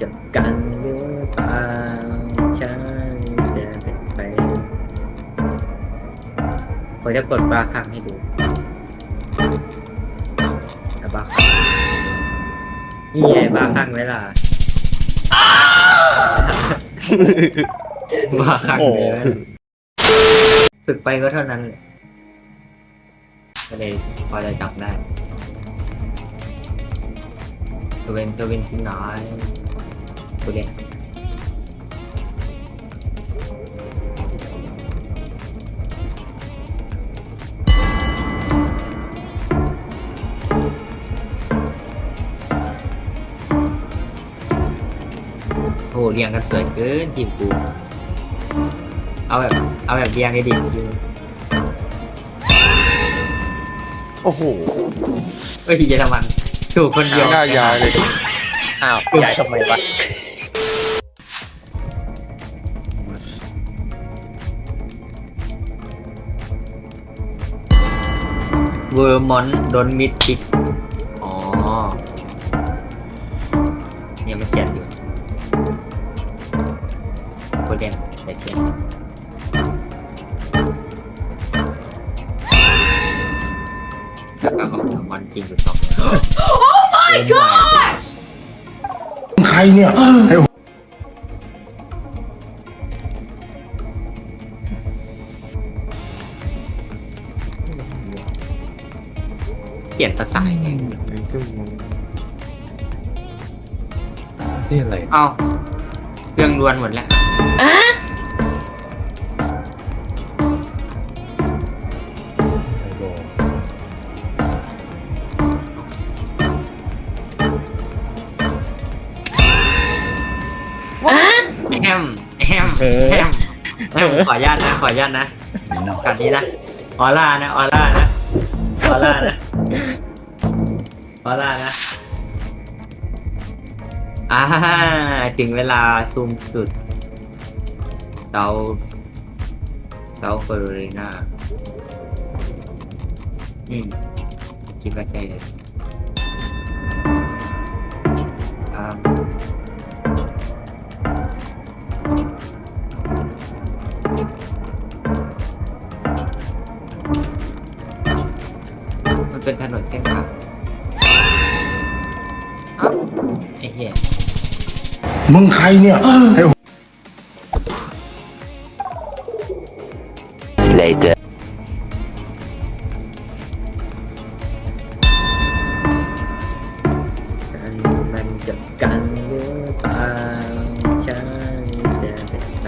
จับกันหรือเปล่าฉันจะเป็นไปผมจะกดบาร์คังให้ดูนะบาร์คังนี่ไงบาร์คังเวลาบาร์คังเลยนะฝึกไปก็เท่านั้นเลยก็เลยพอจะจำได้เวนเวนที่ไหน กูเล่นโอ้เรียงกันสวยเกินทีมกู เอาแบบ เอาแบบเรียงให้ดีจริงโอ้โหเอ้ยเยอรมันถูกคนเดียวไม่น่าย้ายเลย อ้าวย้ายทำไมวะ เวอร์มอนต์โดนมิดปิกอ๋อยังไม่เขียนอยู่กูเล่นแต่เขียนแล้วก็ของมอนจริงอยู่สอง my god ใครเนี่ยให้ เปลี่ยนภาษาไงนี่อะไรเอ้าเรื่องรวนหมดแล้วไอโบแฮมแฮมแฮมให้ผมขออนุญาตนะ ขออนุญาตนะไม่นอนก่อนนี้นะ ออร่านะ ออร่านะ ออร่านะ ออร่านะอ่าถึงเวลาซูมสุดเซาเซาเฟอร์เรนาอืมคิดว่าใช่เลยอ่ามั นเป็นถนนเส้นทางเอ้าไอ้เหี้ยมึงใครเนี่ยให้กันมันจะกันหรือเปล่าฉันจะเป็นไป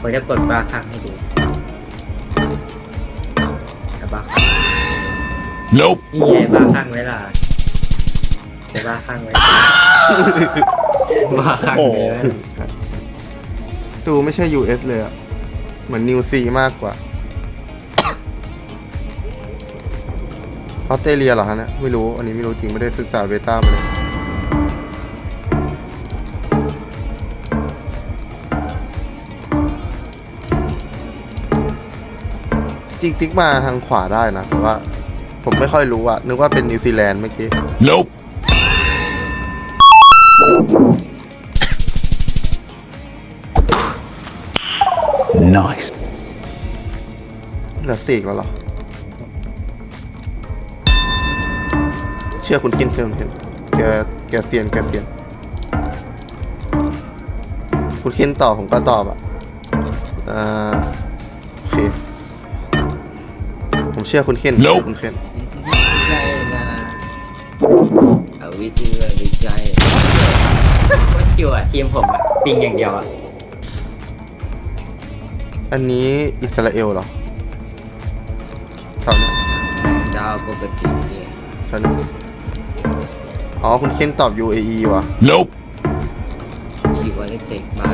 ผมจะกดบาร์คังให้ดู Nope นี่ไงบาร์คังเวลาเดี๋ยวบาร์คังไว้บาร์คังเลยนะดูไม่ใช่ US เลยอะเหมือนนิวซีมากกว่า ออสเตรเลียเหรอฮะเนี่ยไม่รู้ อันนี้ไม่รู้จริง ไม่ได้ศึกษาเบต้ามาเลยจริงติ๊กมาทางขวาได้นะ แต่ว่า ผมไม่ค่อยรู้อะนึกว่าเป็นนิวซีแลนด์เมื่อกี้ Nope น i c e เหลือสี่อีกแล้วเหรอ เชื่อคุณกินเชื่อคุณกินแกแกเซียนแกเซียน คุณคินตอบผมก็ตอบอะอ่าโอเคผมเชื่อคุณเคน Nope คุณเคนใจนะ เอาวิธีว่าวิจัยโคตรจิวอะทีมผมอะปิงอย่างเดียวอะอันนี้อิสราเอลเหรอแถวเนี้ยดาวปกติเนี่ยแถวนี้อ๋อ คุณเคนตอบ UAE ว่ะ Nope ชีวะจะเจ็กไม้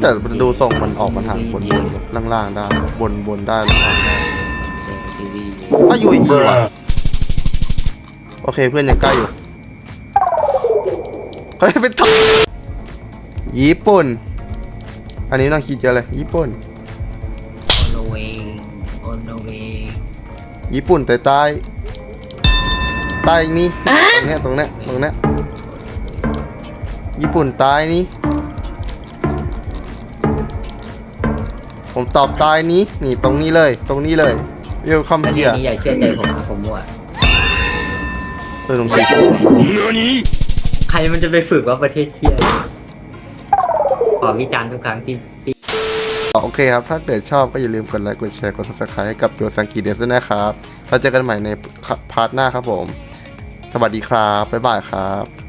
แต่ดูทรงมันออกมาทางบนบนล่างๆได้ บนบนได้ล่างๆได้ทีวีอะ UAE ว่ะ โอเคเพื่อนยังใกล้อยู่ เฮ้ยเป็นทัญี่ปุ่น อันนี้น่าคิดเยอะเลยญี่ปุ่นญี่ปุ่นใต้ใต้ตายนี่ตรงเนี้ยตรงเนี้ยตรงเนี้ยญี่ปุ่นตายนี่ผมตอบตายนี้ นี่ตรงนี้เลย ตรงนี้เลยเวลคัมเฮียยวนี้อย่าเชื่อใจผมนะผมมั่ว เออตรงนี้ใครมันจะไปฝึกว่าประเทศเที่ยขอวิจารณ์ทุกครั้งที่ที่โอเคครับ ถ้าเกิดชอบก็อย่าลืมกดไลค์ กดแชร์ กด subscribe ให้กับตัวสังกีเดสด้วยนะครับแล้วเจอกันใหม่ในพาร์ทหน้าครับผม สวัสดีครับ บ๊ายบายครับ